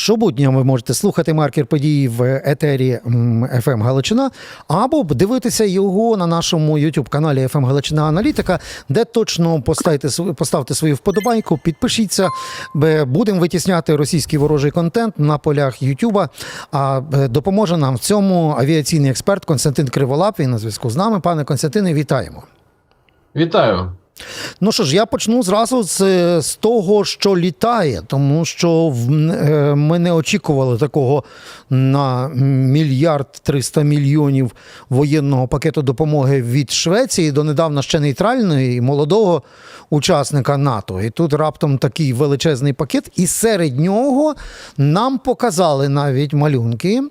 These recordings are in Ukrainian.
Щобудня ви можете слухати маркер подій в етері FM Галичина або дивитися його на нашому youtube каналі FM Галичина Аналітика, де точно поставте, поставте свою вподобайку, підпишіться. Будемо витісняти російський ворожий контент на полях Ютуба. А допоможе нам в цьому авіаційний експерт Константин Криволап. Він на зв'язку з нами. Пане Константине, вітаємо. Вітаю. Ну що ж, я почну зразу з, з того, що літає, тому що е, ми не очікували такого на мільярд триста мільйонів воєнного пакету допомоги від Швеції донедавна ще нейтральної і молодого учасника НАТО. І тут раптом такий величезний пакет, і серед нього нам показали навіть малюнки,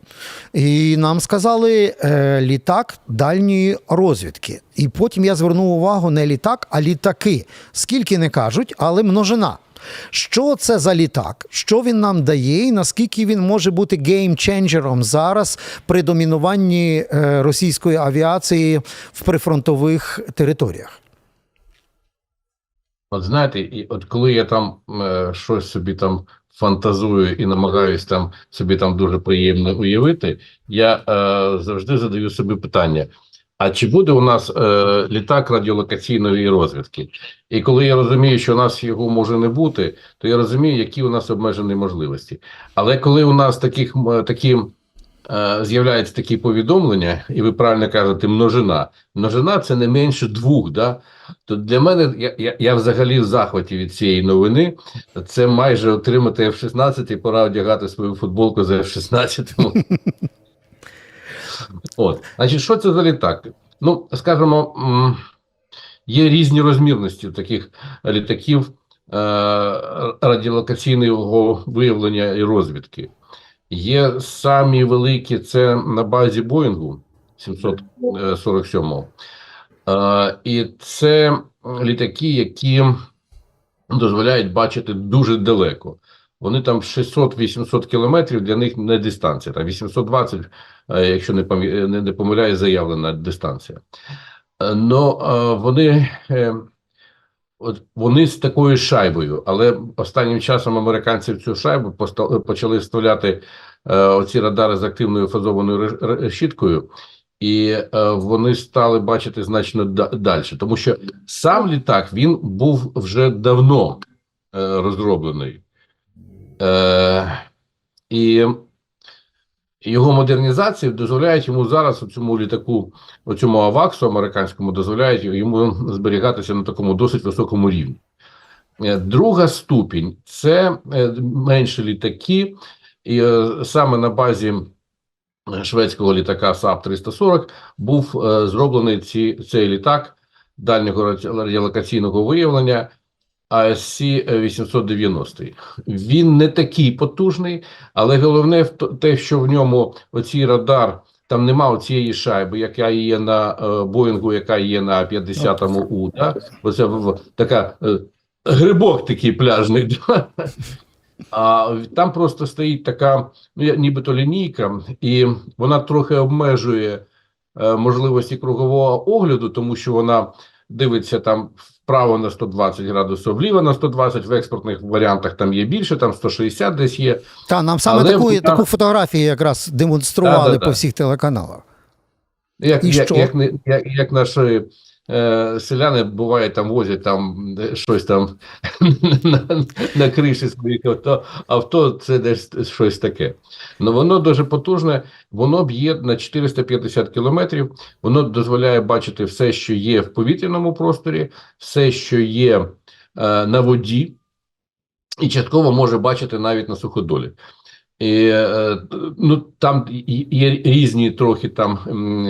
і нам сказали е, літак дальньої розвідки. І потім я звернув увагу не літак, а літаки. Скільки не кажуть, але множина. Що це за літак? Що він нам дає, і наскільки він може бути геймченджером зараз при домінуванні е, російської авіації в прифронтових територіях? От знаєте, і от коли я там е, щось собі там фантазую і намагаюсь там собі там дуже приємно уявити, я е, завжди задаю собі питання: а чи буде у нас е, літак радіолокаційної розвідки? І коли я розумію, що у нас його може не бути, то я розумію, які у нас обмежені можливості. Але коли у нас таких такі е, з'являються такі повідомлення, і ви правильно кажете, множина. Множина це не менше двох. Да? То для мене я, я, я взагалі в захваті від цієї новини. Це майже отримати F-16 і пора одягати свою футболку за F-16. От, значить, що це за літак? Ну, скажімо, є різні розмірності таких літаків е, радіолокаційного виявлення і розвідки. Є самі великі, це на базі Боїнгу 747. Е, і це літаки, які дозволяють бачити дуже далеко. Вони там 600-800 кілометрів, для них не дистанція. Там 820, е, якщо не, пам'я- не, не помиляю, заявлена дистанція. Е, Но е, вони, е, от, вони з такою шайбою, але останнім часом американці в цю шайбу почали вставляти е, оці радари з активною фазованою ре- ре- решіткою, і е, вони стали бачити значно далі. Тому що сам літак він був вже давно е, розроблений. Е, і його модернізація дозволяє йому зараз у цьому літаку, у цьому аваксу американському, дозволяють йому зберігатися на такому досить високому рівні. Е, Друга ступінь це е, менші літаки, і саме на базі шведського літака САП 340 був зроблений ці, цей літак дальнього раді- радіолокаційного виявлення ASC 890. Він не такий потужний, але головне в те, що в ньому оцій радар. Там нема цієї шайби, яка є на е, Боїнгу, яка є на 50-му У. Да? Оце така е, грибок такий пляжний. Да? А там просто стоїть така, ну, нібито лінійка, і вона трохи обмежує е, можливості кругового огляду, тому що вона дивиться там вправо на 120 градусів, вліво на 120, в експортних варіантах там є більше, там 160 десь є. Та нам саме Але таку, вона- таку фотографію якраз демонстрували Да-да-да. по всіх телеканалах. Як, І як, що? як, як, як наші е, селяни буває там возять там щось там на, на криші своїх авто, авто це десь щось таке. Ну воно дуже потужне, воно б'є на 450 кілометрів, воно дозволяє бачити все, що є в повітряному просторі, все, що є е, на воді, і частково може бачити навіть на суходолі. І, е, ну, там є різні трохи там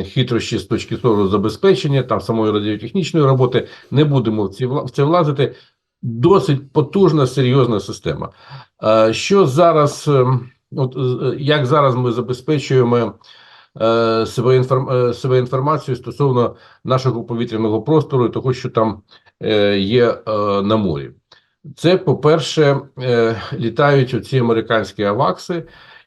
хитрощі з точки зору забезпечення, там самої радіотехнічної роботи. Не будемо в, ці, в це влазити. Досить потужна, серйозна система. Е, Що зараз, ем, от е, як зараз ми забезпечуємо е, себе, інформ, е, себе інформацію стосовно нашого повітряного простору і того, що там е, є е, на морі? Це, по-перше, е, літають оці американські авакси,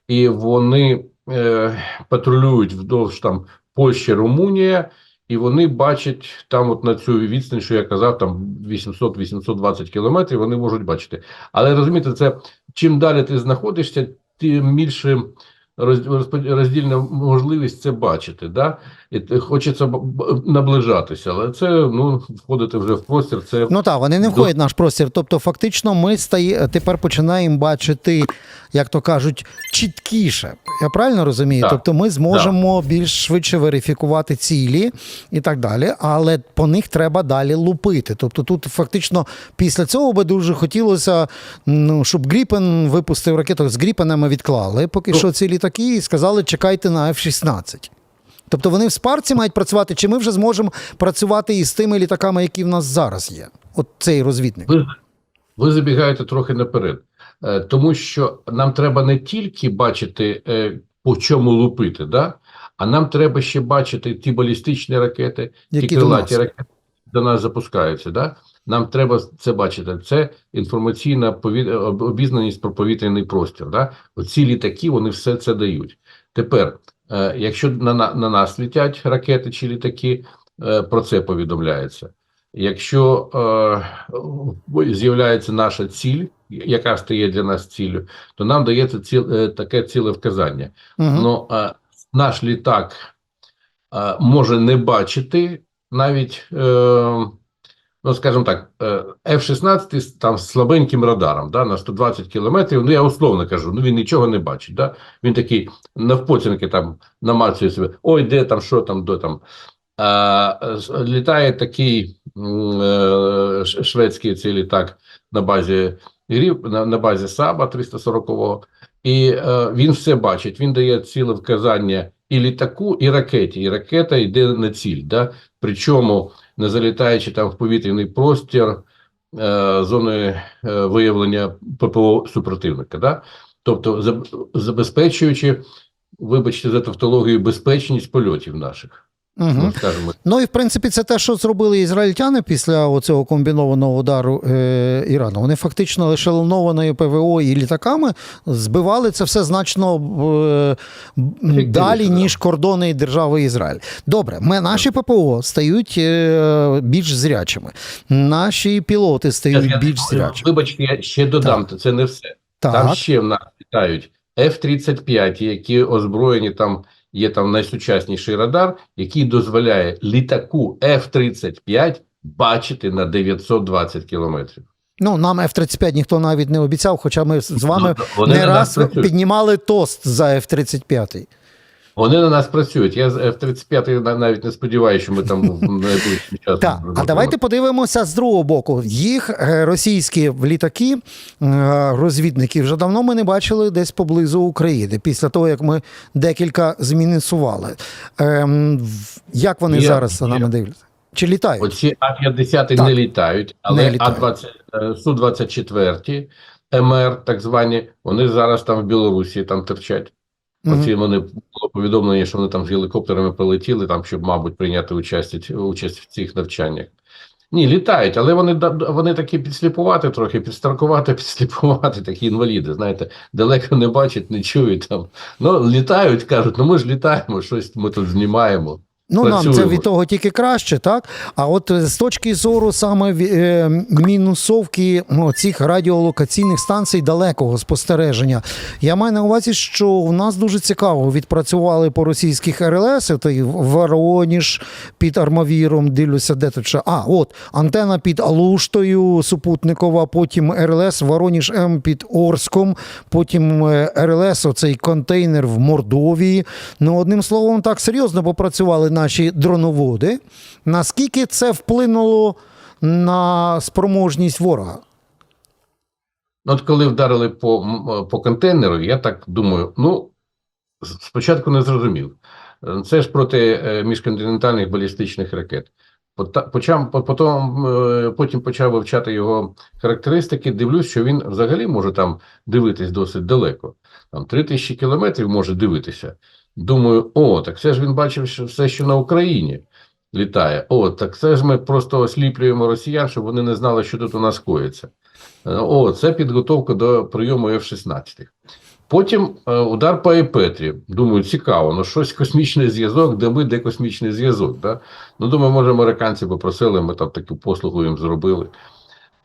і вони е, патрулюють вдовж там Польща, Румунія, і вони бачать там, от на цю відстань, що я казав, там 800-820 кілометрів, вони можуть бачити. Але розумієте, це чим далі ти знаходишся, тим більше роздільна можливість це бачити. Да? І хочеться наближатися, але це ну, входити вже в простір. Це Ну так, вони не входять в наш простір. Тобто, фактично, ми стає, тепер починаємо бачити, як то кажуть, чіткіше. Я правильно розумію? Так. Тобто ми зможемо більш швидше верифікувати цілі і так далі, але по них треба далі лупити. Тобто, тут фактично після цього би дуже хотілося, ну, щоб Гріпен випустив ракету. З Гріпенами відклали поки Ну. що ці літаки і сказали, чекайте на F-16. Тобто вони в спарці мають працювати, чи ми вже зможемо працювати із тими літаками, які в нас зараз є? От цей розвідник. Ви, ви забігаєте трохи наперед, Е, тому що нам треба не тільки бачити, е, по чому лупити, да? а нам треба ще бачити ті балістичні ракети, Які ті крилаті ракети до нас запускаються. Да? Нам треба це бачити. Це інформаційна пові... обізнаність про повітряний простір. Да? Оці літаки вони все це дають. Тепер, е, якщо на, на, на нас летять ракети чи літаки, е, про це повідомляється. Якщо е, з'являється наша ціль, яка стає для нас ціллю, то нам дається ціл, е, таке ціле вказання. Угу. Ну, е, наш літак е, може не бачити навіть, е, ну, скажімо так, е, F-16 там з слабеньким радаром, да, на 120 кілометрів, ну, я условно кажу, ну, він нічого не бачить, да? він такий навпоцінки там намацує себе, ой, де там, що там, де там. А, літає такий е, шведський цей літак на базі Грів, на, на базі Саба 340-го, і е, він все бачить. Він дає ціле вказання і літаку, і ракеті. І ракета йде на ціль. Да? Причому, не залітаючи там в повітряний простір е, зони е, виявлення ППО супротивника. Да? Тобто, забезпечуючи, вибачте за тавтологію, безпечність польотів наших. Угу. Ну, Ну і в принципі це те, що зробили ізраїльтяни після оцього комбінованого удару е, Ірану. Вони фактично лише ленованою ПВО і літаками збивали це все значно е, далі, ніж кордони держави Ізраїль. Добре, ми наші ППО стають е, більш зрячими. Наші пілоти стають я- більш зрячими. Вибачте, я ще додам, це не все. Там ще в нас літають F-35, які озброєні там, є там найсучасніший радар, який дозволяє літаку F-35 бачити на 920 кілометрів. Ну, нам F-35 ніхто навіть не обіцяв, хоча ми з вами Ну, не раз працюють. піднімали тост за F-35. Вони на нас працюють. Я з F-35 на- навіть не сподіваюся, що ми там в найближчим часом. Так, а давайте подивимося з другого боку. Їх е, російські літаки, е, розвідники вже давно ми не бачили десь поблизу України, після того як ми декілька змінусували. Ем, як вони Є, зараз за нами дивляться? Чи літають? Оці А-50 не літають, але Не літають. А-20, е, Су-24, МР, так звані, вони зараз там в Білорусі там терчать. Мгм. Оці вони було повідомлення, що вони там з гелікоптерами прилетіли, там, щоб, мабуть, прийняти участь, участь в цих навчаннях. Ні, літають, але вони, да- вони такі підсліпувати трохи, підстаркувати, підсліпувати, такі інваліди, знаєте, далеко не бачать, не чують там. Ну, літають, кажуть, ну ми ж літаємо, щось ми тут знімаємо. Ну, нам це від того тільки краще, так? А от е, з точки зору саме е, мінусовки ну, цих радіолокаційних станцій далекого спостереження, я маю на увазі, що у нас дуже цікаво відпрацювали по російських РЛС, то і Вороніж під Армавіром, дивлюся, де тут ще. А, от антена під Алуштою супутникова, потім РЛС Вороніж М під Орском, потім е, РЛС, оцей контейнер в Мордовії. Ну, одним словом, так серйозно попрацювали наші дроноводи. Наскільки це вплинуло на спроможність ворога? Ну, От коли вдарили по, по контейнеру, я так думаю, ну, спочатку не зрозумів. Е, Це ж проти е, міжконтинентальних балістичних ракет. Почав, потім, е, потім почав вивчати його характеристики, дивлюсь, що він взагалі може там дивитись досить далеко. Там 3000 кілометрів може дивитися. Думаю, о, так це ж він бачив що все, що на Україні літає. О, так це ж ми просто осліплюємо росіян, щоб вони не знали, що тут у нас коїться. Е, О, це підготовка до прийому F-16. Потім е, удар по Епетрі. Думаю, цікаво, ну щось космічний зв'язок, де ми, де космічний зв'язок. Да? Ну, думаю, може, американці попросили, ми там таку послугу їм зробили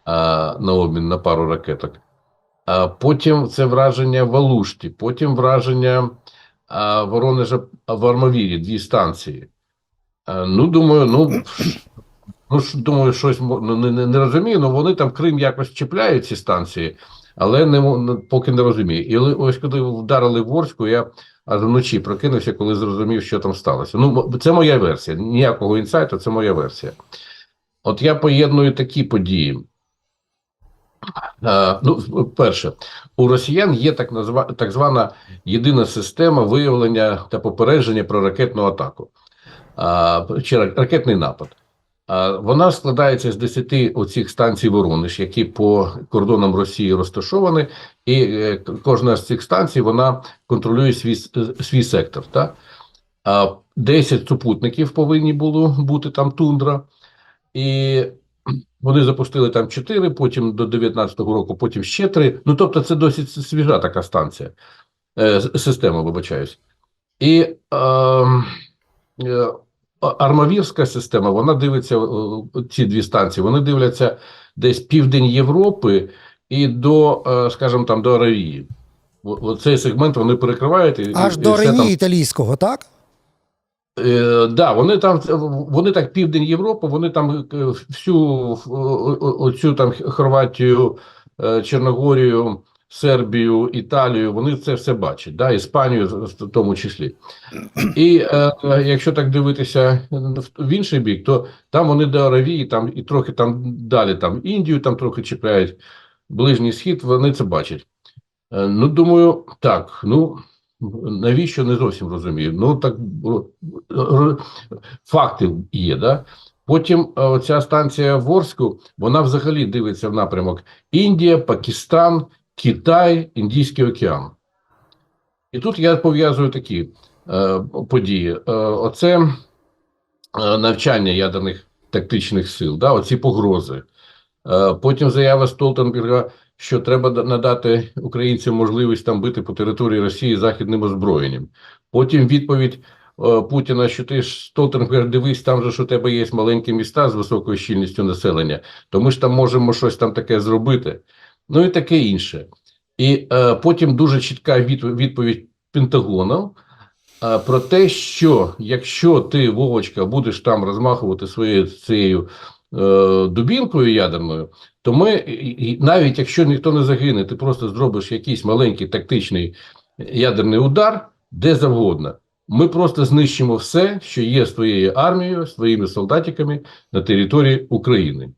а, на обмін на пару ракеток. А потім це враження в Алушті, потім враження Воронежа в Армавірі, дві станції. Ну, думаю, ну, ну думаю, щось ну, не, не, не розумію, але вони там Крим якось чіпляють ці станції, але не, поки не розумію. І ось коли вдарили в Орську, я аж вночі прокинувся, коли зрозумів, що там сталося. Ну, це моя версія. Ніякого інсайту, це моя версія. От я поєдную такі події. Е, ну, перше, у росіян є так, назва, так звана єдина система виявлення та попередження про ракетну атаку чи ракетний напад. Вона складається з 10 оцих станцій Воронеж, які по кордонам Росії розташовані, і е, кожна з цих станцій вона контролює свій, е, свій сектор. Так? 10 супутників повинні було бути там тундра. І вони запустили там 4, потім до 19-го року, потім ще 3. Ну, тобто, це досить свіжа така станція, е, система, вибачаюсь. І е, е, армавірська система, вона дивиться, е, ці дві станції, вони дивляться десь південь Європи і до, е, скажімо, там, до Аравії. Оцей сегмент вони перекривають. І, Аж і до там- Рені італійського, так? Е, да, вони там вони так південь Європи, вони там е, всю оцю там Хорватію, е, Чорногорію, Сербію, Італію, вони це все бачать, да, Іспанію в тому числі. І е, е, якщо так дивитися в- в інший бік, то там вони до Аравії, там і трохи там далі, там Індію там трохи чіпляють, Ближній Схід, вони це бачать. Е, Ну, думаю, так, ну. Навіщо не зовсім розумію. Ну так факти є, да. Потім е, оця станція в Орську, вона взагалі дивиться в напрямок Індія, Пакистан, Китай, Індійський океан. І тут я пов'язую такі е, події. Е, оце е, навчання ядерних тактичних сил, да, оці погрози. Е, Потім заява Столтенберга, що треба надати українцям можливість там бити по території Росії західним озброєнням. Потім відповідь Путіна, що ти ж Столтенберг, дивись, там же ж у тебе є маленькі міста з високою щільністю населення, то ми ж там можемо щось там таке зробити. Ну і таке інше. І е, потім дуже чітка від, відповідь Пентагону е, про те, що якщо ти, Вовочка, будеш там розмахувати своєю цією е, дубінкою ядерною, то ми, і навіть якщо ніхто не загине, ти просто зробиш якийсь маленький тактичний ядерний удар, де завгодно. Ми просто знищимо все, що є з твоєю армією, з твоїми солдатиками на території України.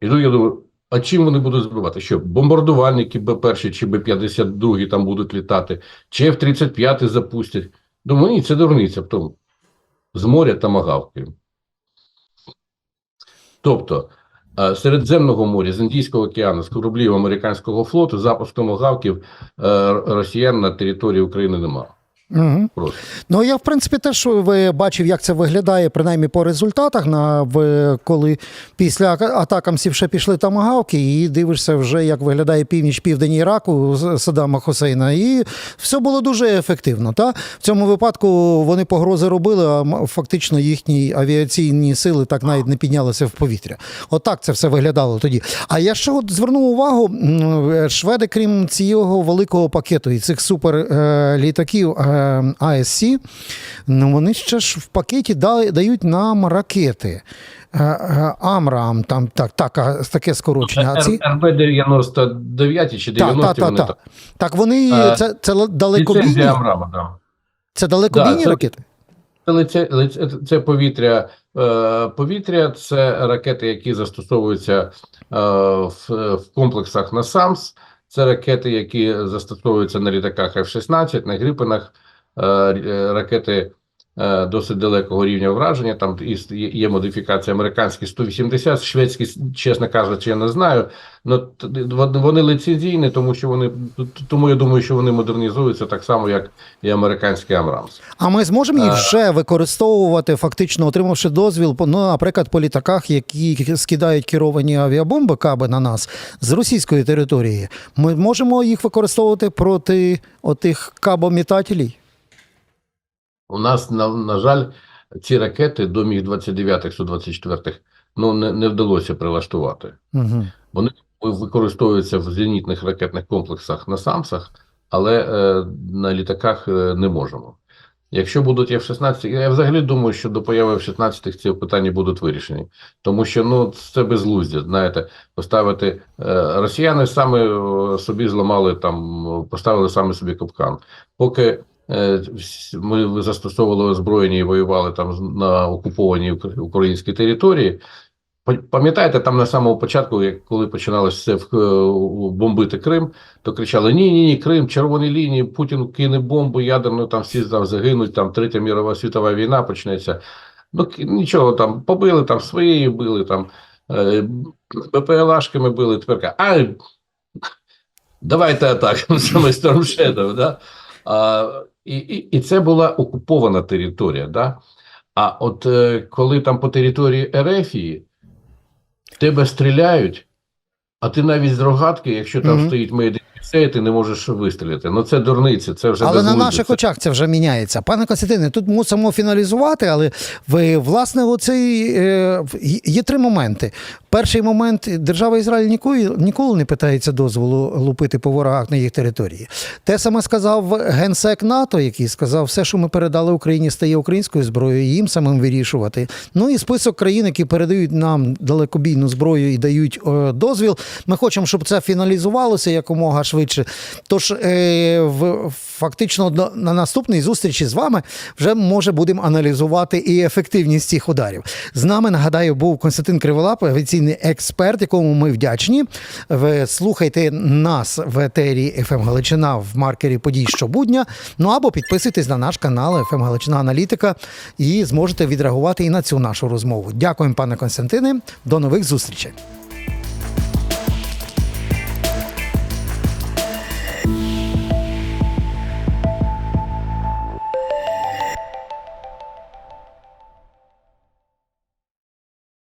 І тут я думаю, а чим вони будуть збивати? Що бомбардувальники Б-1 чи Б-52 там будуть літати, чи F-35 запустять. Думаю, ні, це дурниця. Потім з моря тамагавки. Тобто, е, Середземного моря, з Індійського океану, з кораблів американського флоту, запуску магавків е, росіян на території України немає. Угу. Просто. Ну я в принципі теж бачив, як це виглядає, принаймні по результатах. На в коли після атакамсів ще пішли тамагавки, і дивишся вже, як виглядає північ південь Іраку Саддама Хусейна. І все було дуже ефективно. Та в цьому випадку вони погрози робили, а фактично їхні авіаційні сили так навіть не піднялися в повітря. Отак це все виглядало тоді. А я ще от звернув увагу, шведи, крім цього великого пакету і цих супер е, літаків е, АСС, ну вони ще ж в пакеті да- дають нам ракети. Е, е, Амрам, там так, так, таке скорочення. А ці... РБ-99 чи 90 Так, так, вони так, так. Так вони це, це далекобійні? Амрама, да. Це далекобійні Да, це- ракети? Це, лице- це повітря. Повітря це ракети, які застосовуються в, в комплексах на САМС. Це ракети, які застосовуються на літаках F-16, на Грипенах, ракети е, досить далекого рівня враження. Там є, модифікація американські 180, шведські, чесно кажучи, я не знаю. Вон- вони лицензійні, тому що вони тому я думаю, що вони модернізуються так само, як і американський Амрамс. А ми зможемо їх Е. вже використовувати, фактично отримавши дозвіл, ну, наприклад, по літаках, які скидають керовані авіабомби каби на нас з російської території. Ми можемо їх використовувати проти отих кабомітателів? У нас, на, на жаль, ці ракети до Міг-29, Су-24 ну, не, не вдалося прилаштувати. Угу. ви- використовуються в зенітних ракетних комплексах на самсах, але е, на літаках е, не можемо. Якщо будуть F-16, я взагалі думаю, що до появи F-16 ці питання будуть вирішені, тому що ну це безглуздя. Знаєте, поставити е, росіяни саме собі зламали там, поставили саме собі капкан. Поки ми застосовували озброєння і воювали там на окупованій українській території. Пам'ятаєте, там на самому початку, як коли починалося все е, бомбити Крим, то кричали: ні, ні, ні, Крим, червоні лінії, Путін кине бомбу ядерну, там всі там загинуть, там третя мірова світова війна почнеться. Ну нічого там побили, там своєї били, там е, БПЛАшками били. Тепер а давайте атаку саме Shadow, да? А, і, і, і це була окупована територія, да? А от е, коли там по території Ерефії тебе стріляють, а ти навіть з рогатки, якщо там Мгм. стоїть мейдин ти не можеш вистрілити. Ну це дурниці, це вже Але на наших Це- очах це вже міняється. Пане Костянтине, тут мусимо фіналізувати, але ви, власне, оцей, е, є три моменти. Перший момент держава Ізраїль ніколи, ніколи не питається дозволу лупити по ворогах на їх території. Те саме сказав генсек НАТО, який сказав, все, що ми передали Україні, стає українською зброєю, їм самим вирішувати. Ну і список країн, які передають нам далекобійну зброю і дають е, дозвіл. Ми хочемо, щоб це фіналізувалося якомога швидше. Тож е, в, фактично на наступній зустрічі з вами вже може будемо аналізувати і ефективність цих ударів. З нами нагадаю, був Константин Криволап, авіаційний експерт, якому ми вдячні. Ви слухайте нас в етері «ФМ Галичина в маркері подій щобудня. Ну або підписуйтесь на наш канал «ФМ Галичина Аналітика і зможете відреагувати і на цю нашу розмову. Дякуємо, пане Константине. До нових зустрічей.